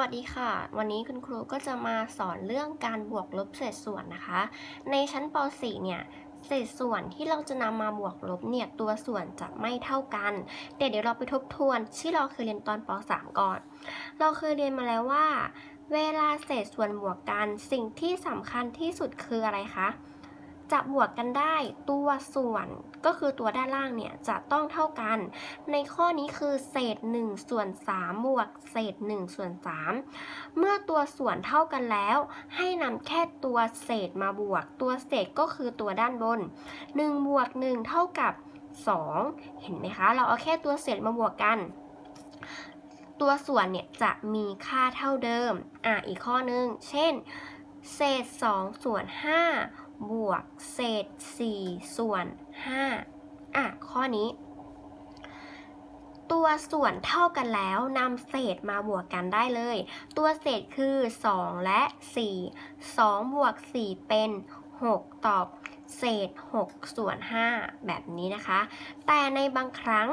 วัสดีค่ะ วันนี้คุณครูก็จะมาสอนเรื่องการบวกลบเศษส่วนนะคะ ในชั้นป .4 เนี่ยเศษส่วนที่เราจะนำมาบวกลบเนี่ยตัวส่วนจะไม่เท่ากันแต่เดี๋ยวเราไปทบทวนที่เราเคยเรียนตอนป .3 ก่อน เราเคยเรียนมาแล้วว่า เวลาเศษส่วนบวกกันสิ่งที่สำคัญที่สุดคืออะไรคะ จะบวกกันได้ตัวส่วนก็คือตัวด้านล่างเนี่ยจะต้องเท่ากัน ในข้อนี้คือเศษ1ส่วน3บวกเศษ1ส่วน3เมื่อตัวส่วนเท่ากันแล้ว ให้นำแค่ตัวเศษมาบวก ตัวเศษก็คือตัวด้านบน1บวก1เท่ากับ 2 เห็นไหมคะ เราเอาแค่ตัวเศษมาบวกกันตัวส่วนเนี่ยจะมีค่าเท่าเดิม อะ อีกข้อนึง เช่น เศษ 2 ส่วน 5 บวกเศษ 4 ส่วน 5 อะ ข้อนี้ ตัวส่วนเท่ากันแล้วนำเศษมาบวกกันได้เลย ตัวเศษคือ 2 และ 4 2 บวก 4 เป็น 6 ตอบเศษ 6 ส่วน 5 แบบนี้นะคะ แต่ในบางครั้ง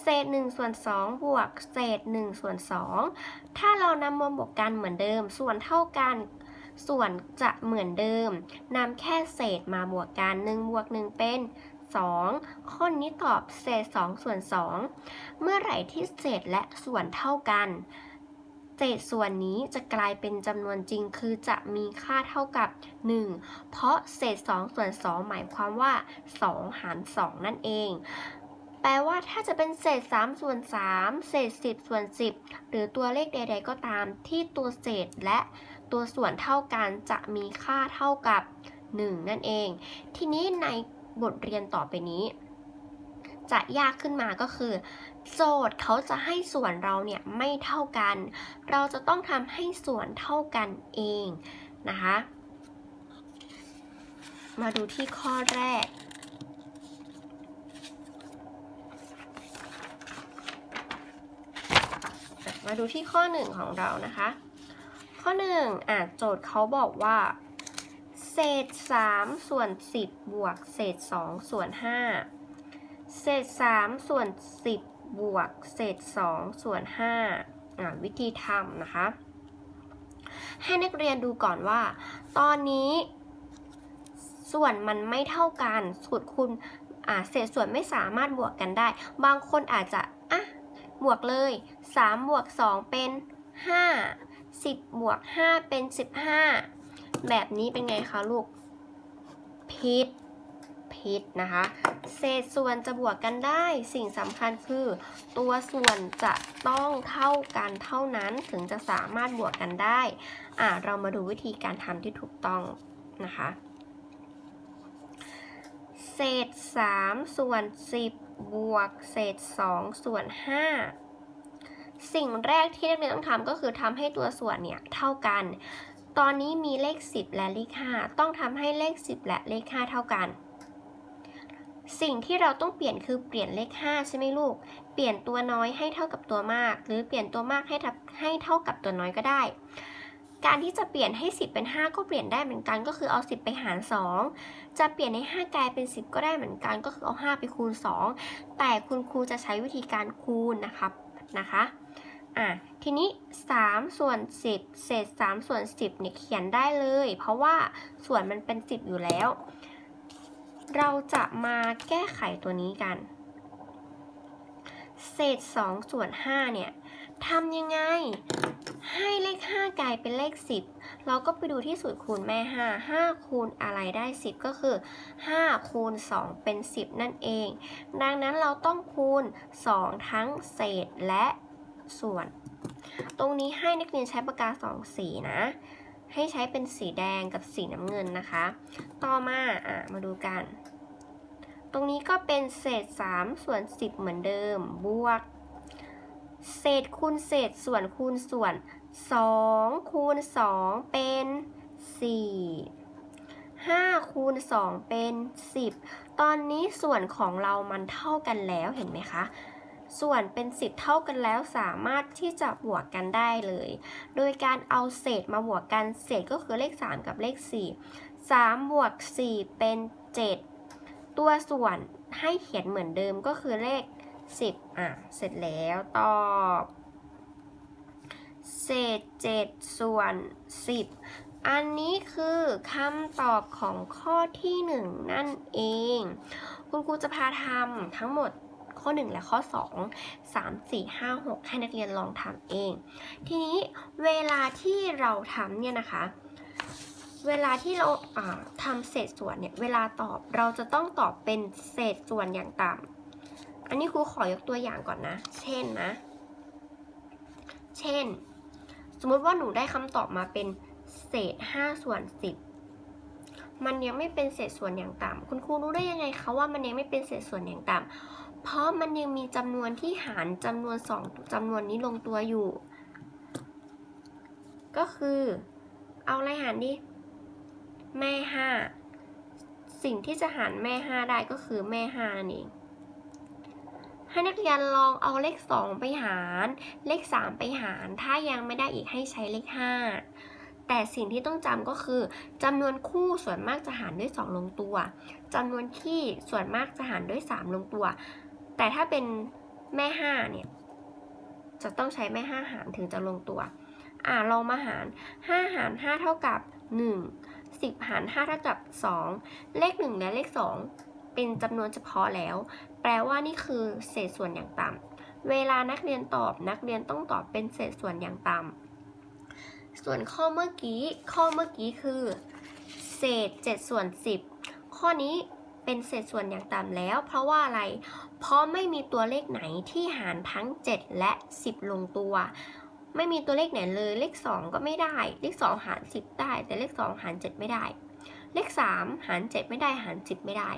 เศษ1ส่วน2บวกเศษ1ส่วน2ถ้าเรานำมาบวกกันเหมือนเดิม ส่วนเท่ากัน ส่วนจะเหมือนเดิมนำแค่เศษมาบวกกัน1บวก1เป็น 2 ข้อนี้ตอบเศษ 2 ส่วน 2 เมื่อไหร่ที่เศษและส่วนเท่ากัน เศษส่วนนี้จะกลายเป็นจำนวนจริงคือจะมีค่าเท่ากับ 1 เพราะเศษ 2 ส่วน 2 หมายความว่า 2 หาร 2 นั่นเอง แปลว่าถ้าจะเป็นเศษ 3 ส่วน 3 เศษ 10 ส่วน 10 หรือตัวเลขใด ๆ ก็ตามที่ตัวเศษและตัวส่วนเท่ากันจะมีค่าเท่ากับ 1 นั่นเอง ทีนี้ในบทเรียนต่อไปนี้ จะยากขึ้นมาก็คือ โจทย์เขาจะให้ส่วนเราเนี่ยไม่เท่ากัน เราจะต้องทำให้ส่วนเท่ากันเองนะคะ มาดูที่ข้อแรก มาดูที่ข้อหนึ่งของเรานะคะ ข้อหนึ่งอะโจทย์เขาบอกว่า เศษ3ส่วน10บวกเศษ2ส่วน5เศษ3ส่วน10บวกเศษ2ส่วน5อะวิธีทำนะคะ ให้นักเรียนดูก่อนว่า ตอนนี้ ส่วนมันไม่เท่ากันสูตรคุณเศษส่วนไม่สามารถบวกกันได้ บางคนอาจจะ บวกเลย 3 บวก 2 เป็น 5 10 บวก 5 เป็น 15 แบบนี้เป็นไงคะลูกผิดผิดนะคะ เศษส่วนจะบวกกันได้ สิ่งสำคัญคือ ตัวส่วนจะต้องเท่ากันเท่านั้นถึงจะสามารถบวกกันได้ อะเรามาดูวิธีการทำที่ถูกต้องนะคะ เศษ 3 ส่วน 10 บวก เศษ 2 ส่วน 5 สิ่งแรกที่นักเรียนต้องทำก็คือทำให้ตัวส่วนเนี่ยเท่ากัน ตอนนี้มีเลข 10 และเลข 5 ต้องทำให้เลข 10 และเลข 5 เท่ากัน สิ่งที่เราต้องเปลี่ยนคือเปลี่ยนเลข 5 ใช่ไหมลูก เปลี่ยนตัวน้อยให้เท่ากับตัวมาก หรือเปลี่ยนตัวมากให้ทับให้เท่ากับตัวน้อยก็ได้ การที่จะเปลี่ยนให้ 10 เป็น 5 ก็เปลี่ยนได้เหมือนกัน ก็คือเอา 10 ไปหาร 2 จะเปลี่ยนให้5กลายเป็น 10 ก็ได้เหมือนกัน ก็คือเอา 5 ไปคูณ 2 แต่คุณครูจะใช้วิธีการคูณนะครับนะคะอะทีนี้ 3 ส่วน 10 เศษ 3 ส่วน 10เนี่ยเขียนได้เลย เพราะว่าส่วนมันเป็น 10 อยู่แล้ว เราจะมาแก้ไขตัวนี้กัน เศษ 2 ส่วน 5 เนี่ยทำยังไง 5 กลายเป็นเลข 10 เราก็ไปดูที่สูตรคูณแม่ 5 5 คูณอะไรได้ 10 ก็คือ 5 คูณ 2 เป็น 10 นั่นเอง ดังนั้นเราต้องคูณ 2 ทั้งเศษและส่วน ตรงนี้ให้นักเรียนใช้ปากกา 2 สีนะ ให้ใช้เป็นสีแดงกับสีน้ำเงินนะคะ ต่อมาอะมาดูกัน ตรงนี้ก็เป็นเศษ 3 ส่วน 10 เหมือนเดิม บวกเศษคูณเศษส่วนคูณส่วน 2คูณ2 เป็น 4 5คูณ2 เป็น 10 ตอนนี้ส่วนของเรามันเท่ากันแล้วเห็นไหมคะ ส่วนเป็น 10 เท่ากันแล้วสามารถที่จะบวกกันได้เลย โดยการเอาเศษมาบวกกันเศษก็คือเลข 3 กับเลข 4 3บวก4เป็น 7 ตัวส่วนให้เขียนเหมือนเดิมก็คือเลข 10 อะ เสร็จแล้วตอบ เศษเจ็ดส่วนสิบอันนี้คือคำตอบของข้อที่หนึ่งนั่นเอง คุณครูจะพาทำทั้งหมดข้อ 1 และข้อ 2 3 4 5 6 ให้นักเรียนลองทำเอง ทีนี้เวลาที่เราทำเนี่ยนะคะ เวลาที่เราอ่าทำเศษส่วนเนี่ยเวลาตอบเราจะต้องตอบเป็นเศษส่วนอย่างต่ำอันนี้ครูขอยกตัวอย่างก่อนนะ เช่นนะ เช่น สมมติว่าหนูได้คำตอบมาเป็นเศษ 5 ส่วน 10 มันยังไม่เป็นเศษส่วนอย่างต่ำคุณครูรู้ได้ยังไงคะว่ามันยังไม่เป็นเศษส่วนอย่างต่ำเพราะมันยังมีจำนวนที่หารจำนวนสองจำนวนนี้ลงตัวอยู่ ก็คือ เอาอะไรหารดิแม่ห้าสิ่งที่จะหารแม่ห้าได้ก็คือแม่ห้านั่นเอง ให้นักเรียนลองเอาเลข 2 ไปหาร เลข 3 ไปหาร ถ้ายังไม่ได้อีกให้ใช้เลข 5 แต่สิ่งที่ต้องจำก็คือจำนวนคู่ส่วนมากจะหารด้วย 2 ลงตัวจำนวนคี่ส่วนมากจะหารด้วย 3 ลงตัว แต่ถ้าเป็นแม่ 5 เนี่ย จะต้องใช้แม่ 5 หารถึงจะลงตัว อ่าลองมาหาร 5 หาร 5 เท่ากับ 1 10 หาร 5 เท่ากับ 2 เลข 1 และเลข 2 เป็นจำนวนเฉพาะแล้ว แปลว่านี่คือเศษส่วนอย่างต่ำเวลานักเรียนตอบนักเรียนต้องตอบเป็นเศษส่วนอย่างต่ำส่วนข้อเมื่อกี้ ข้อเมื่อกี้คือ เศษ7ส่วน10 ข้อนี้เป็นเศษส่วนอย่างต่ำแล้ว เพราะว่าอะไร เพราะไม่มีตัวเลขไหนที่หารทั้ง 7 และ 10 ลงตัว ไม่มีตัวเลขไหนเลย เลข 2 ก็ไม่ได้ เลข 2 หาร 10 ได้ แต่เลข 2 หาร 7 ไม่ได้ เลข 3 หาร 7 ไม่ได้หาร 10 ไม่ได้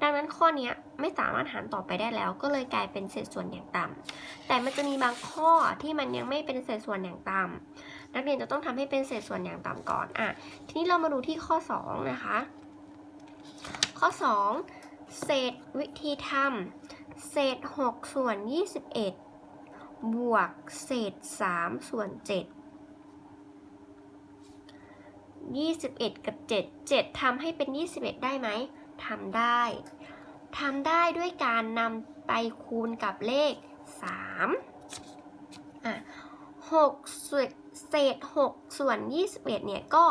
ดังนั้นข้อนี้ไม่สามารถหารต่อไปได้แล้ว ก็เลยกลายเป็นเศษส่วนอย่างต่ำแต่มันจะมีบางข้อที่มันยังไม่เป็นเศษส่วนอย่างต่ำนักเรียนจะต้องทำให้เป็นเศษส่วนอย่างต่ำก่อนอะทีนี้เรามาดูที่ข้อ 2 นะคะ ข้อ 2 เศษวิธีทำเศษ 6 ส่วน 21 บวกเศษ 3 ส่วน 7 21 กับ 7 7ทำให้เป็น 21 ได้ไหมทำได้ทำได้ด้วยการนำไปคูณกับเลข 3อะ6ส่วนเศษ 6 ส่วน 21 เนี่ยก็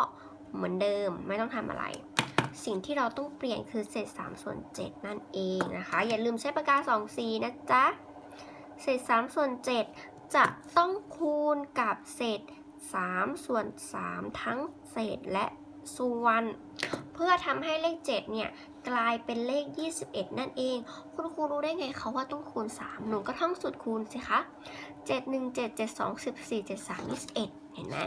เหมือนเดิมไม่ต้องทำอะไร สิ่งที่เราต้องเปลี่ยนคือเศษ 3 ส่วน 7 นั่นเองนะคะ อย่าลืมใช้ปากกา2สีนะจ๊ะ เศษ 3 ส่วน 7 จะต้องคูณกับเศษ 3 ส่วน 3 ทั้งเศษและส่วนเพื่อทำให้เลข 7 เนี่ย กลายเป็นเลข 21 นั่นเอง คุณครูรู้ได้ไงเขาว่าต้องคูณ 3 หนูก็ท่องสูตรคูณสิคะ 7 1 7 7 2 14 7 3 21 เห็นไหม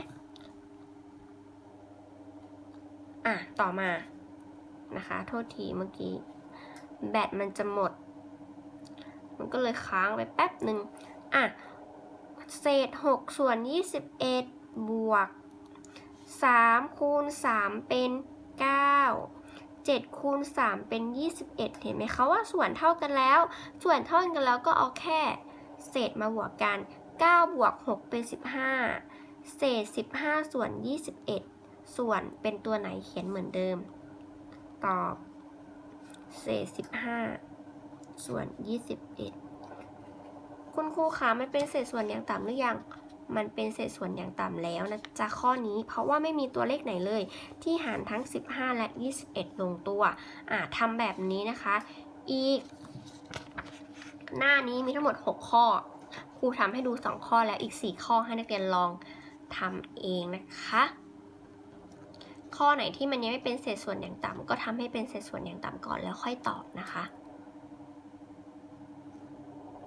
อะ ต่อมานะคะ โทษทีเมื่อกี้ แบตมันจะหมด มันก็เลยค้างไปแป๊บหนึ่งอะ เศษ 6 ส่วน 21 บวก 3 คูณ 3 เป็น 9 7คูณ3เป็น 21 เห็นไหมคะว่าส่วนเท่ากันแล้ว ส่วนเท่ากันแล้วก็เอาแค่ เศษมาบวกกัน 9 บวก 6 เป็น 15 เศษ 15 ส่วน 21 ส่วนเป็นตัวไหนเขียนเหมือนเดิม ตอบ เศษ 15 ส่วน 21 คุณครูคะมันเป็นเศษส่วนอย่างต่ำหรือยัง มันเป็นเศษส่วนอย่างต่ำแล้วนะจ๊ะข้อนี้เพราะว่าไม่มีตัวเลขไหนเลย ที่หารทั้ง 15 และ 21 ลงตัวอ่าทำแบบนี้นะคะ อีก หน้านี้มีทั้งหมด 6 ข้อครูทำให้ดู 2 ข้อแล้วอีก 4 ข้อให้นักเรียนลองทำเองนะคะ ข้อไหนที่มันยังไม่เป็นเศษส่วนอย่างต่ำก็ทำให้เป็นเศษส่วนอย่างต่ำก่อนแล้วค่อยตอบนะคะ